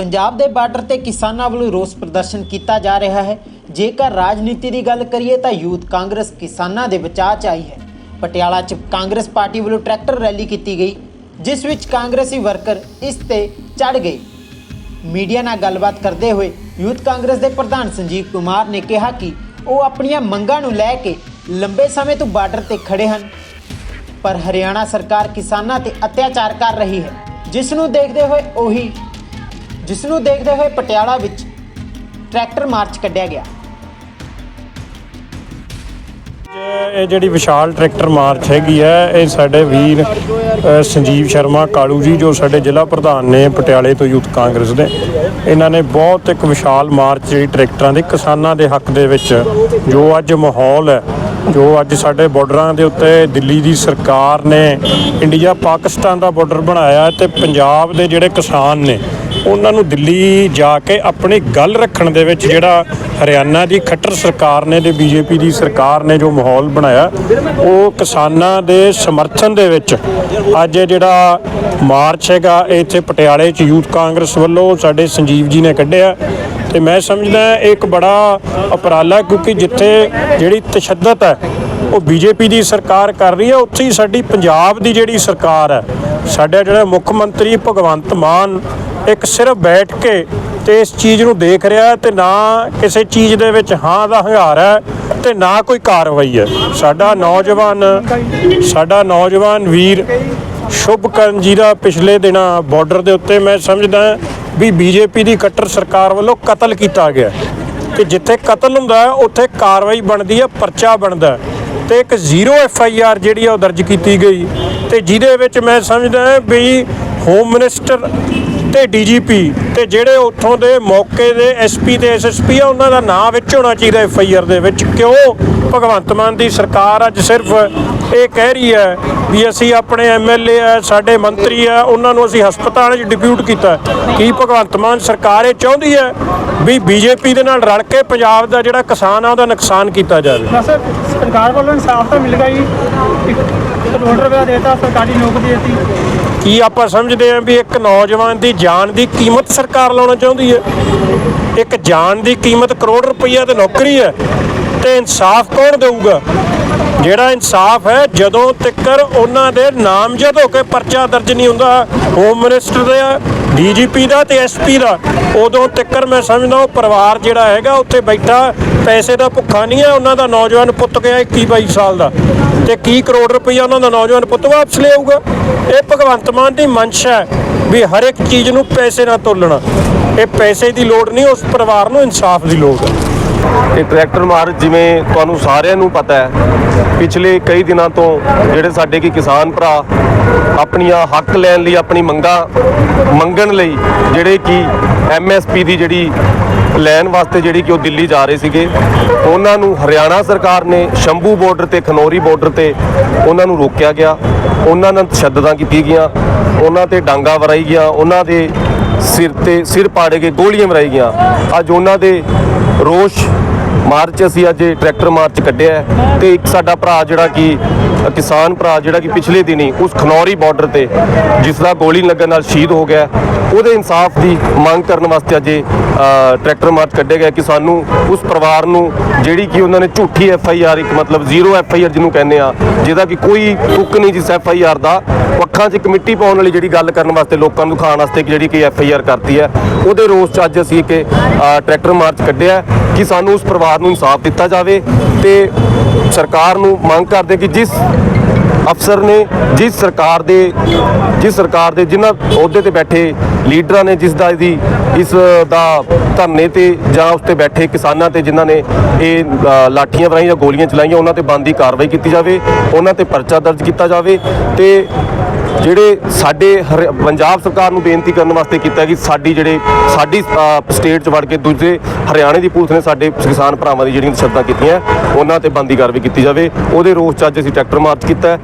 ਪੰਜਾਬ ਦੇ ਬਾਰਡਰ ਤੇ ਕਿਸਾਨਾਂ ਵੱਲੋਂ ਰੋਸ ਪ੍ਰਦਰਸ਼ਨ ਕੀਤਾ ਜਾ ਰਿਹਾ ਹੈ। ਜੇਕਰ ਰਾਜਨੀਤੀ ਦੀ ਗੱਲ ਕਰੀਏ ਤਾਂ ਯੂਥ ਕਾਂਗਰਸ ਕਿਸਾਨਾਂ ਦੇ ਬਚਾਅ 'ਚ ਆਈ ਹੈ। ਪਟਿਆਲਾ 'ਚ ਕਾਂਗਰਸ ਪਾਰਟੀ ਵੱਲੋਂ ਟਰੈਕਟਰ ਰੈਲੀ ਕੀਤੀ ਗਈ, ਜਿਸ ਵਿੱਚ ਕਾਂਗਰਸੀ ਵਰਕਰ ਇਸ ਤੇ ਚੜ ਗਏ। ਮੀਡੀਆ ਨਾਲ ਗੱਲਬਾਤ ਕਰਦੇ ਹੋਏ ਯੂਥ ਕਾਂਗਰਸ ਦੇ ਪ੍ਰਧਾਨ ਸੰਜੀਵ ਕੁਮਾਰ ਨੇ ਕਿਹਾ ਕਿ ਉਹ ਆਪਣੀਆਂ ਮੰਗਾਂ ਨੂੰ ਲੈ ਕੇ ਲੰਬੇ ਸਮੇਂ ਤੋਂ ਬਾਰਡਰ ਤੇ ਖੜੇ ਹਨ। ਪਰ ਹਰਿਆਣਾ ਸਰਕਾਰ ਕਿਸਾਨਾਂ ਤੇ ਅਤਿਆਚਾਰ ਕਰ ਰਹੀ ਹੈ, ਜਿਸ ਨੂੰ ਦੇਖਦੇ ਹੋਏ ਉਹੀ ਜਿਸ ਨੂੰ ਦੇਖਦੇ ਹੋਏ ਪਟਿਆਲਾ ਵਿੱਚ ਟਰੈਕਟਰ ਮਾਰਚ ਕੱਢਿਆ ਗਿਆ। ਇਹ ਜਿਹੜੀ ਵਿਸ਼ਾਲ ਟਰੈਕਟਰ ਮਾਰਚ ਹੈਗੀ ਹੈ, ਇਹ ਸਾਡੇ ਵੀਰ ਸੰਜੀਵ ਸ਼ਰਮਾ, ਕਾਲੂ ਜੀ, ਜੋ ਸਾਡੇ ਜ਼ਿਲ੍ਹਾ ਪ੍ਰਧਾਨ ਨੇ ਪਟਿਆਲੇ ਤੋਂ ਯੂਥ ਕਾਂਗਰਸ ਦੇ, ਇਹਨਾਂ ਨੇ ਬਹੁਤ ਇੱਕ ਵਿਸ਼ਾਲ ਮਾਰਚ ਜਿਹੜੀ ਟਰੈਕਟਰਾਂ ਦੀ, ਕਿਸਾਨਾਂ ਦੇ ਹੱਕ ਦੇ ਵਿੱਚ ਜੋ ਅੱਜ ਮਾਹੌਲ ਹੈ, ਜੋ ਅੱਜ ਸਾਡੇ ਬਾਰਡਰਾਂ ਦੇ ਉੱਤੇ ਦਿੱਲੀ ਦੀ ਸਰਕਾਰ ਨੇ, ਇੰਡੀਆ ਪਾਕਿਸਤਾਨ ਦਾ ਬਾਰਡਰ ਬਣਾਇਆ ਹੈ ਤੇ ਪੰਜਾਬ ਦੇ ਜਿਹੜੇ ਕਿਸਾਨ ਨੇ ਉਹਨਾਂ ਨੂੰ ਦਿੱਲੀ ਜਾ ਕੇ ਆਪਣੀ ਗੱਲ ਰੱਖਣ ਦੇ ਵਿੱਚ ਜਿਹੜਾ ਹਰਿਆਣਾ ਦੀ ਖੱਟਰ ਸਰਕਾਰ ਨੇ ਤੇ ਬੀਜੇਪੀ ਦੀ ਸਰਕਾਰ ਨੇ ਜੋ ਮਾਹੌਲ ਬਣਾਇਆ, ਉਹ ਕਿਸਾਨਾਂ ਦੇ ਸਮਰਥਨ ਦੇ ਵਿੱਚ ਅੱਜ ਜਿਹੜਾ ਮਾਰਚ ਹੈਗਾ, ਇਹ ਇੱਥੇ ਪਟਿਆਲੇ 'ਚ ਯੂਥ ਕਾਂਗਰਸ ਵੱਲੋਂ ਸਾਡੇ ਸੰਜੀਵ ਜੀ ਨੇ ਕੱਢਿਆ। ਤੇ ਮੈਂ ਸਮਝਦਾ ਇਹ ਇੱਕ ਬੜਾ ਉਪਰਾਲਾ ਕਿਉਂਕਿ ਜਿੱਥੇ ਜਿਹੜੀ ਤਸ਼ੱਦਦ ਹੈ, ਉਹ ਬੀਜੇਪੀ ਦੀ ਸਰਕਾਰ ਕਰ ਰਹੀ ਹੈ, ਉੱਥੇ ਹੀ ਸਾਡੀ ਪੰਜਾਬ ਦੀ ਜਿਹੜੀ ਸਰਕਾਰ ਹੈ, ਸਾਡਾ ਜਿਹੜਾ ਮੁੱਖ ਮੰਤਰੀ ਭਗਵੰਤ ਮਾਨ ਇੱਕ ਸਿਰਫ ਬੈਠ ਕੇ ਤੇ ਇਸ ਚੀਜ਼ ਨੂੰ ਦੇਖ ਰਿਹਾ ਹੈ ਤੇ ਨਾ ਕਿਸੇ ਚੀਜ਼ ਦੇ ਵਿੱਚ ਹਾਂ ਦਾ ਹੰਗਾਰ ਹੈ ਤੇ ਨਾ ਕੋਈ ਕਾਰਵਾਈ ਹੈ। ਸਾਡਾ ਨੌਜਵਾਨ ਸਾਡਾ ਨੌਜਵਾਨ ਵੀਰ ਸ਼ੁਭਕਰਨ ਜੀ ਦਾ ਪਿਛਲੇ ਦਿਨਾਂ ਬਾਰਡਰ ਦੇ ਉੱਤੇ ਮੈਂ ਸਮਝਦਾ ਵੀ ਬੀਜੇਪੀ ਦੀ ਕੱਟਰ ਸਰਕਾਰ ਵੱਲੋਂ ਕਤਲ ਕੀਤਾ ਗਿਆ ਕਿ ਜਿੱਥੇ ਕਤਲ ਹੁੰਦਾ ਉੱਥੇ ਕਾਰਵਾਈ ਬਣਦੀ ਹੈ, ਪਰਚਾ ਬਣਦਾ ਹੈ। ਤੇ ਇੱਕ ਜ਼ੀਰੋ ਐਫ ਆਈ ਆਰ ਜਿਹੜੀ ਆ ਉਹ ਦਰਜ ਕੀਤੀ ਗਈ। ਤੇ ਜਿਹਦੇ ਵਿੱਚ ਮੈਂ ਸਮਝਦਾ ਵੀ ਹੋਮ ਮਿਨਿਸਟਰ ਤੇ ਡੀਜੀਪੀ ਤੇ ਜਿਹੜੇ ਉੱਥੋਂ ਦੇ ਮੌਕੇ ਦੇ ਐਸਪੀ ਤੇ ਐਸਐਸਪੀ ਆ, ਉਹਨਾਂ ਦਾ ਨਾਂ ਵਿੱਚ ਹੋਣਾ ਚਾਹੀਦਾ ਐਫ ਆਈ ਆਰ ਦੇ ਵਿੱਚ। ਕਿਉਂ? ਭਗਵੰਤ ਮਾਨ ਦੀ ਸਰਕਾਰ ਅੱਜ ਸਿਰਫ ਇਹ ਕਹਿ ਰਹੀ ਹੈ ਵੀ ਅਸੀਂ ਆਪਣੇ ਐਮਐਲਏ ਆ, ਸਾਡੇ ਮੰਤਰੀ ਆ, ਉਹਨਾਂ ਨੂੰ ਅਸੀਂ ਹਸਪਤਾਲ 'ਚ ਡਿਪਿਊਟ ਕੀਤਾ। ਕੀ ਭਗਵੰਤ ਮਾਨ ਸਰਕਾਰ ਇਹ ਚਾਹੁੰਦੀ ਹੈ ਵੀ ਬੀਜੇਪੀ ਦੇ ਨਾਲ ਰਲ ਕੇ ਪੰਜਾਬ ਦਾ ਜਿਹੜਾ ਕਿਸਾਨ ਆ, ਉਹਦਾ ਨੁਕਸਾਨ ਕੀਤਾ ਜਾਵੇ? ਸਰਕਾਰ ਵੱਲੋਂ ਇਨਸਾਫ ਤਾਂ ਮਿਲ ਗਿਆ ਜੀ। ਇੱਕ ਕਰੋੜ ਰੁਪਇਆ ਦੇਤਾ, ਸਰਕਾਰੀ ਨੌਕਰੀ ਦੇਤੀ। ਕੀ ਆਪਾਂ ਸਮਝਦੇ ਹਾਂ ਵੀ ਇੱਕ ਨੌਜਵਾਨ ਦੀ ਜਾਨ ਦੀ ਕੀਮਤ ਸਰਕਾਰ ਲਾਉਣਾ ਚਾਹੁੰਦੀ ਹੈ? ਇੱਕ ਜਾਨ ਦੀ ਕੀਮਤ ਕਰੋੜ ਰੁਪਈਆ ਤੇ ਨੌਕਰੀ ਹੈ ਤੇ ਇਨਸਾਫ ਕੌਣ ਦੇਊਗਾ? ਜਿਹੜਾ ਇਨਸਾਫ ਹੈ, ਜਦੋਂ ਤੱਕਰ ਉਹਨਾਂ ਦੇ ਨਾਮਜ਼ਦ ਹੋ ਕੇ ਪਰਚਾ ਦਰਜ ਨਹੀਂ ਹੁੰਦਾ ਹੋਮ ਮਿਨਿਸਟਰ ਦਾ ਡੀਜੀਪੀ ਦਾ ਤੇ ਐਸਪੀ ਦਾ, ਉਦੋਂ ਤੱਕਰ ਮੈਂ ਸਮਝਦਾ ਉਹ ਪਰਿਵਾਰ ਜਿਹੜਾ ਹੈਗਾ, ਉੱਥੇ ਬੈਠਾ ਪੈਸੇ ਦਾ ਭੁੱਖਾ ਨਹੀਂ ਹੈ, ਉਹਨਾਂ ਦਾ ਨੌਜਵਾਨ ਪੁੱਤ ਗਿਆ 21 22 ਸਾਲ ਦਾ। ਤੇ ਕੀ ਕਰੋੜ ਰੁਪਈਆ ਉਹਨਾਂ ਦਾ ਨੌਜਵਾਨ ਪੁੱਤ ਵਾਪਸ ਲਿਆਊਗਾ? ਇਹ ਭਗਵੰਤ ਮਾਨ ਦੀ ਮਨਸ਼ਾ ਹੈ ਵੀ ਹਰ ਇੱਕ ਚੀਜ਼ ਨੂੰ ਪੈਸੇ ਨਾਲ ਤੋਲਣਾ। ਇਹ ਪੈਸੇ ਦੀ ਲੋੜ ਨਹੀਂ, ਉਸ ਪਰਿਵਾਰ ਨੂੰ ਇਨਸਾਫ ਦੀ ਲੋੜ ਹੈ। ਇਹ ਟਰੈਕਟਰ ਮਾਰ ਜਿਵੇਂ ਤੁਹਾਨੂੰ ਸਾਰਿਆਂ ਨੂੰ ਪਤਾ ਹੈ, ਪਿਛਲੇ ਕਈ ਦਿਨਾਂ ਤੋਂ ਜਿਹੜੇ ਸਾਡੇ ਕੀ ਕਿਸਾਨ ਭਰਾ ਆਪਣੀਆਂ ਹੱਕ ਲੈਣ ਲਈ ਆਪਣੀ ਮੰਗਾਂ ਮੰਗਣ ਲਈ ਜਿਹੜੇ ਕਿ ਐਮਐਸਪੀ ਦੀ ਜਿਹੜੀ ਲੈਣ ਵਾਸਤੇ ਜਿਹੜੀ ਕਿ ਉਹ ਦਿੱਲੀ ਜਾ ਰਹੇ ਸੀਗੇ, ਉਹਨਾਂ ਨੂੰ ਹਰਿਆਣਾ ਸਰਕਾਰ ਨੇ ਸ਼ੰਭੂ ਬਾਰਡਰ ਤੇ, ਖਨੌਰੀ ਬਾਰਡਰ ਤੇ ਉਹਨਾਂ ਨੂੰ ਰੋਕਿਆ ਗਿਆ। ਉਹਨਾਂ ਨਾਲ ਤਸ਼ੱਦਦਾਂ ਕੀਤੀ ਗਈਆਂ, ਉਹਨਾਂ ਤੇ ਡਾਂਗਾ ਵਰਾਈ ਗਿਆ ਉਹਨਾਂ ਦੇ ਸਿਰ ਤੇ ਸਿਰ ਪਾੜੇ ਗਏ, ਗੋਲੀਆਂ ਮਰਾਈ ਗਈਆਂ। ਅੱਜ ਉਹਨਾਂ ਦੇ ਰੋਸ਼ ਮਾਰਚ ਅਸੀਂ ਅੱਜ ਟਰੈਕਟਰ ਮਾਰਚ ਕੱਢਿਆ ਹੈ ਤੇ ਇੱਕ ਸਾਡਾ ਭਰਾ ਜਿਹੜਾ ਕਿ ਕਿਸਾਨ ਭਰਾ ਜਿਹੜਾ ਕਿ ਪਿਛਲੇ ਦਿਨੀ ਉਸ ਖਨੌਰੀ ਬਾਰਡਰ ਤੇ ਜਿਸ ਦਾ ਗੋਲੀ ਲੱਗਣ ਨਾਲ ਸ਼ਹੀਦ ਹੋ ਗਿਆ, ਉਹਦੇ ਇਨਸਾਫ ਦੀ ਮੰਗ ਕਰਨ ਵਾਸਤੇ ਅੱਜ ਟਰੈਕਟਰ ਮਾਰਚ ਕੱਢਿਆ ਗਿਆ ਕਿ ਸਾਨੂੰ ਉਸ ਪਰਿਵਾਰ ਨੂੰ ਜਿਹੜੀ ਕਿ ਉਹਨਾਂ ਨੇ ਝੂਠੀ ਐਫ ਆਈ ਆਰ ਇੱਕ ਮਤਲਬ ਜ਼ੀਰੋ ਐਫ ਆਈ ਆਰ ਜਿਹਨੂੰ ਕਹਿੰਦੇ ਆ, ਜਿਹਦਾ ਕਿ ਕੋਈ ਤੁੱਕ ਨਹੀਂ ਜਿਸ ਐਫ ਆਈ ਆਰ ਦਾ ਪੱਖਾਂ ਅੱਖਾਂ 'ਚ ਕਮੇਟੀ ਪਾਉਣ ਵਾਲੀ ਜਿਹੜੀ ਗੱਲ ਕਰਨ ਵਾਸਤੇ ਲੋਕਾਂ ਨੂੰ ਦਿਖਾਉਣ ਵਾਸਤੇ ਕਿ ਜਿਹੜੀ ਕਿ ਐਫ ਆਈ ਆਰ ਕਰਤੀ ਹੈ, ਉਹਦੇ ਰੋਸ 'ਚ ਅੱਜ ਅਸੀਂ ਇੱਕ ਟਰੈਕਟਰ ਮਾਰਚ ਕੱਢਿਆ ਕਿ ਸਾਨੂੰ ਉਸ ਪਰਿਵਾਰ ਨੂੰ ਇਨਸਾਫ ਦਿੱਤਾ ਜਾਵੇ ਤੇ ਸਰਕਾਰ ਨੂੰ ਮੰਗ ਕਰਦੇ ਕਿ ਜਿਸ ਅਫਸਰ ਨੇ, ਜਿਸ ਸਰਕਾਰ ਦੇ, ਜਿਸ ਸਰਕਾਰ ਦੇ ਜਿਨ੍ਹਾਂ ਅਹੁਦੇ ਤੇ ਬੈਠੇ ਲੀਡਰਾਂ ਨੇ, ਜਿਸ ਦਾ ਦੀ ਇਸ ਦਾ ਧਰਨੇ ਤੇ ਜਾਂ ਉਸ ਤੇ ਬੈਠੇ ਕਿਸਾਨਾਂ ਤੇ ਜਿਨ੍ਹਾਂ ਨੇ ਇਹ ਲਾਠੀਆਂ ਵਰਾਈਆਂ ਜਾਂ ਗੋਲੀਆਂ ਚਲਾਈਆਂ, ਉਹਨਾਂ ਤੇ ਬੰਦੀ ਕਾਰਵਾਈ ਕੀਤੀ ਜਾਵੇ, ਉਹਨਾਂ ਤੇ ਪਰਚਾ ਦਰਜ ਕੀਤਾ ਜਾਵੇ ਤੇ ਜਿਹੜੇ ਸਾਡੇ ਹਰਿ- ਪੰਜਾਬ ਸਰਕਾਰ ਨੂੰ ਬੇਨਤੀ ਕਰਨ ਵਾਸਤੇ ਕੀਤਾ ਕਿ ਸਾਡੀ ਜਿਹੜੇ, ਸਾਡੀ ਸਟੇਟ 'ਚ ਵੜ ਕੇ ਦੂਜੇ ਹਰਿਆਣੇ ਦੀ ਪੁਲਿਸ ਨੇ ਸਾਡੇ ਕਿਸਾਨ ਭਰਾਵਾਂ ਦੀ ਜਿਹੜੀਆਂ ਸ਼ਰਤਾਂ ਕੀਤੀਆਂ, ਉਹਨਾਂ ਤੇ ਬੰਦੀ ਕਾਰਵਾਈ ਕੀਤੀ ਜਾਵੇ। ਉਹਦੇ ਰੋਸ 'ਚ ਅੱਜ ਅਸੀਂ ਟਰੈਕਟਰ ਮਾਰਚ ਕੀਤਾ। ਹੈ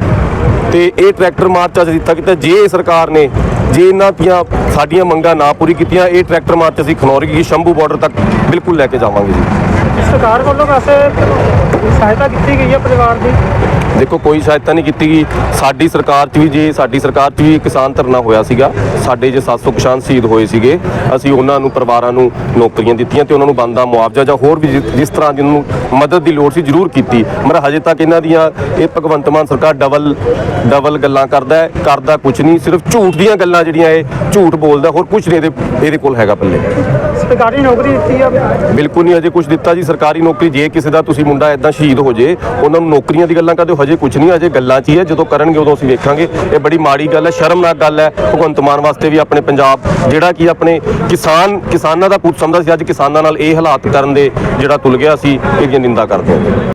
ਤੇ ਇਹ ਟਰੈਕਟਰ ਮਾਰਚ ਅੱਜ ਦਿੱਤਾ ਕੀਤਾ, ਜੇ ਸਰਕਾਰ ਨੇ, ਜੇ ਇਹਨਾਂ ਦੀਆਂ, ਸਾਡੀਆਂ ਮੰਗਾਂ ਨਾ ਪੂਰੀ ਕੀਤੀਆਂ, ਇਹ ਟਰੈਕਟਰ ਮਾਰਚ ਅਸੀਂ ਖਨੌਰੀ ਕੀ ਸ਼ੰਭੂ ਬਾਰਡਰ ਤੱਕ ਬਿਲਕੁਲ ਲੈ ਕੇ ਜਾਵਾਂਗੇ ਜੀ। ਸਰਕਾਰ ਵੱਲੋਂ ਵੈਸੇ ਸਹਾਇਤਾ ਕੀਤੀ ਗਈ ਹੈ ਪਰਿਵਾਰ ਦੀ। ਦੇਖੋ, ਕੋਈ ਸਹਾਇਤਾ ਨਹੀਂ ਕੀਤੀ ਗਈ। ਸਾਡੀ ਸਰਕਾਰ 'ਚ ਵੀ ਜੇ, ਸਾਡੀ ਸਰਕਾਰ 'ਚ ਵੀ ਕਿਸਾਨ ਧਰਨਾ ਹੋਇਆ ਸੀਗਾ। ਸਾਡੇ ਜੇ 700 ਕਿਸਾਨ ਸ਼ਹੀਦ ਹੋਏ ਸੀਗੇ, ਅਸੀਂ ਉਹਨਾਂ ਨੂੰ, ਪਰਿਵਾਰਾਂ ਨੂੰ ਨੌਕਰੀਆਂ ਦਿੱਤੀਆਂ ਤੇ ਉਹਨਾਂ ਨੂੰ ਬੰਦਾ ਮੁਆਵਜ਼ਾ ਜਾਂ ਹੋਰ ਵੀ ਜਿ- ਜਿਸ ਤਰ੍ਹਾਂ ਜਿਹਨੂੰ ਮਦਦ ਦੀ ਲੋੜ ਸੀ, ਜ਼ਰੂਰ ਕੀਤੀ। ਮਰ ਹਜੇ ਤੱਕ ਇਹਨਾਂ ਦੀਆਂ, ਇਹ ਭਗਵੰਤ ਮਾਨ ਸਰਕਾਰ ਡਬਲ ਡਬਲ ਗੱਲਾਂ ਕਰਦਾ ਹੈ, ਕਰਦਾ ਕੁਝ ਨਹੀਂ, ਸਿਰਫ ਝੂਠ ਦੀਆਂ ਗੱਲਾਂ ਜਿਹੜੀਆਂ ਇਹ ਝੂਠ ਬੋਲਦਾ, ਹੋਰ ਕੁਝ ਨਹੀਂ ਇਹਦੇ ਇਹਦੇ ਕੋਲ ਹੈਗਾ ਪੱਲੇ। ਸਰਕਾਰੀ ਨੌਕਰੀ ਦਿੱਤੀ ਆ? ਬਿਲਕੁਲ ਨਹੀਂ, ਹਜੇ ਕੁਝ ਦਿੱਤਾ ਜੀ ਸਰਕਾਰੀ ਨੌਕਰੀ, ਜੇ ਕਿਸੇ ਦਾ ਤੁਸੀਂ ਮੁੰਡਾ ਇਦਾਂ ਸ਼ਹੀਦ ਹੋ ਜੇ, ਉਹਨਾਂ ਨੂੰ ਨੌਕਰੀਆਂ ਦੀ ਗੱਲਾਂ ਕਰਦੇ ਹੋ, ਹਜੇ ਕੁਝ ਨਹੀਂ ਅਜੇ ਗੱਲਾਂ 'ਚ ਹੀ ਹੈ, ਜਦੋਂ ਕਰਨਗੇ ਉਦੋਂ ਅਸੀਂ ਵੇਖਾਂਗੇ। ਇਹ ਬੜੀ ਮਾੜੀ ਗੱਲ ਹੈ, ਸ਼ਰਮਨਾਕ ਗੱਲ ਹੈ, ਭਗਵੰਤ ਮਾਨ ਵਾਸਤੇ ਵੀ ਆਪਣੇ ਪੰਜਾਬ, ਜਿਹੜਾ ਕਿ ਆਪਣੇ ਕਿਸਾਨ, ਕਿਸਾਨਾਂ ਦਾ ਪੁੱਤ ਸਮਝਦਾ ਸੀ, ਅੱਜ ਕਿਸਾਨਾਂ ਨਾਲ ਇਹ ਹਾਲਾਤ ਕਰਨ ਦੇ ਜਿਹੜਾ ਤੁਲ ਗਿਆ ਸੀ, ਇਹਦੀ ਨਿੰਦਾ ਕਰਦੇ ਹਾਂ।